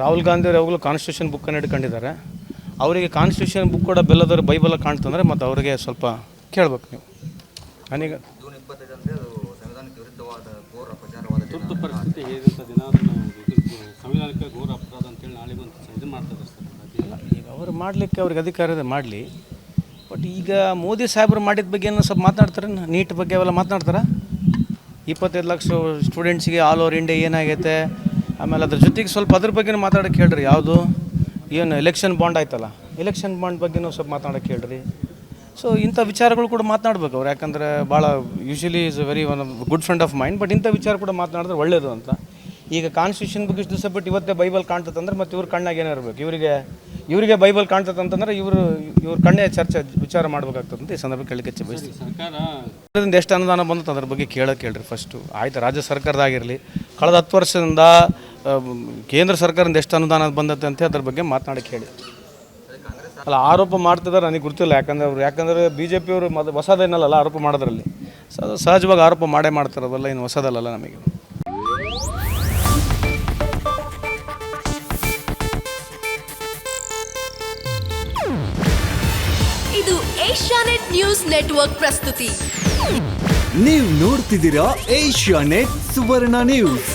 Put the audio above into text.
ರಾಹುಲ್ ಗಾಂಧಿ ಅವರು ಯಾವಾಗಲೂ ಕಾನ್ಸ್ಟಿಟ್ಯೂಷನ್ ಬುಕ್ಕನ್ನು ಹಿಡ್ಕೊಂಡಿದ್ದಾರೆ. ಅವರಿಗೆ ಕಾನ್ಸ್ಟಿಟ್ಯೂಷನ್ ಬುಕ್ ಕೂಡ ಬೆಲ್ಲದವ್ರು ಬೈಬಲ್ ಕಾಣ್ತಂದ್ರೆ ಮತ್ತು ಅವರಿಗೆ ಸ್ವಲ್ಪ ಕೇಳ್ಬೇಕು ನೀವು. ನನಗೆ. ತುರ್ತು ಪರಿಸ್ಥಿತಿ ದಿನ ಸಂವಿಧಾನಕ್ಕೆ ಘೋರ ಅಪರಾಧ ಅಂತೇಳಿ ನಾಳೆ ಬಂದು ಇದು ಮಾಡ್ತಾರೆ ಈಗ ಅವರು ಮಾಡಲಿಕ್ಕೆ ಅವ್ರಿಗೆ ಅಧಿಕಾರ ಇದೆ ಮಾಡಲಿ. ಬಟ್ ಈಗ ಮೋದಿ ಸಾಹೇಬರು ಮಾಡಿದ ಬಗ್ಗೆ ಏನೋ ಸ್ವಲ್ಪ ಮಾತನಾಡ್ತಾರೆ ನೀಟ್ ಬಗ್ಗೆ ಅವೆಲ್ಲ ಮಾತನಾಡ್ತಾರ ಇಪ್ಪತ್ತೈದು ಲಕ್ಷ ಸ್ಟೂಡೆಂಟ್ಸಿಗೆ ಆಲ್ ಓವರ್ ಇಂಡಿಯಾ ಏನಾಗೈತೆ? ಆಮೇಲೆ ಅದ್ರ ಜೊತೆಗೆ ಸ್ವಲ್ಪ ಅದ್ರ ಬಗ್ಗೆ ಮಾತಾಡೋಕೆ ಹೇಳ್ರಿ ಯಾವುದು? ಏನು ಎಲೆಕ್ಷನ್ ಬಾಂಡ್ ಆಯ್ತಲ್ಲ? ಎಲೆಕ್ಷನ್ ಬಾಂಡ್ ಬಗ್ಗೆನೂ ಸ್ವಲ್ಪ ಮಾತಾಡೋಕೆ ಹೇಳ್ರಿ. ಸೊ ಇಂಥ ವಿಚಾರಗಳು ಕೂಡ ಮಾತನಾಡ್ಬೇಕು ಅವ್ರು ಯಾಕಂದರೆ ಭಾಳ usually is very one good friend of mine but ಇಂಥ ವಿಚಾರ ಕೂಡ ಮಾತನಾಡಿದ್ರೆ ಒಳ್ಳೆಯದು ಅಂತ. ಈಗ ಕಾನ್ಸ್ಟಿಟ್ಯೂಷನ್ ಬಗ್ಗೆ ಇಷ್ಟು ದಿವಸ ಬಿಟ್ಟು ಇವತ್ತೇ ಬೈಬಲ್ ಕಾಣ್ತದಂದ್ರೆ ಮತ್ತು ಇವ್ರ ಕಣ್ಣಾಗ ಇರಬೇಕು? ಇವರಿಗೆ ಇವರಿಗೆ ಬೈಬಲ್ ಕಾಣ್ತದಂತಂದ್ರೆ ಇವರು ಇವ್ರ ಕಣ್ಣೇ ಚರ್ಚೆ ವಿಚಾರ ಮಾಡ್ಬೇಕಾಗ್ತದೆ ಅಂತ ಈ ಸಂದರ್ಭ ಕೇಳಲಿಕ್ಕೆ ಹೆಚ್ಚು ಬಯಸ್ತೀನಿ ಸರ್ಕಾರದಿಂದ ಎಷ್ಟು ಅನುದಾನ ಬಂತು ಅದ್ರ ಬಗ್ಗೆ ಕೇಳೋಕೆ ಹೇಳ್ರಿ ಫಸ್ಟು ಆಯ್ತು ರಾಜ್ಯ ಸರ್ಕಾರದಾಗಿರಲಿ. ಕಳೆದ ಹತ್ತು ವರ್ಷದಿಂದ ಕೇಂದ್ರ ಸರ್ಕಾರದಿಂದ ಎಷ್ಟು ಅನುದಾನ ಬಂದತ್ತೆ ಅಂತ ಅದ್ರ ಬಗ್ಗೆ ಮಾತನಾಡಕ್ಕೆ ಹೇಳಿ. ಅಲ್ಲ ಆರೋಪ ಮಾಡ್ತಿದ್ದಾರೆ ನನಗೆ ಗೊತ್ತಿಲ್ಲ ಯಾಕಂದ್ರೆ ಅವ್ರು ಯಾಕಂದ್ರೆ ಬಿ ಜೆ ಪಿಯವರು ಮದ ಹೊಸದೇನಲ್ಲ ಆರೋಪ ಮಾಡೋದ್ರಲ್ಲಿ. ಸಹಜವಾಗಿ ಆರೋಪ ಮಾಡೇ ಮಾಡ್ತಾರೆ ಅದೆಲ್ಲ ಏನು ಹೊಸದಲ್ಲ ನಮಗೆ. ಇದು ಏಷ್ಯಾನೆಟ್ ನ್ಯೂಸ್ ನೆಟ್ವರ್ಕ್ ಪ್ರಸ್ತುತಿ. ನೀವು ನೋಡ್ತಿದ್ದೀರಾ ಏಷ್ಯಾ ನೆಟ್ ಸುವರ್ಣ ನ್ಯೂಸ್.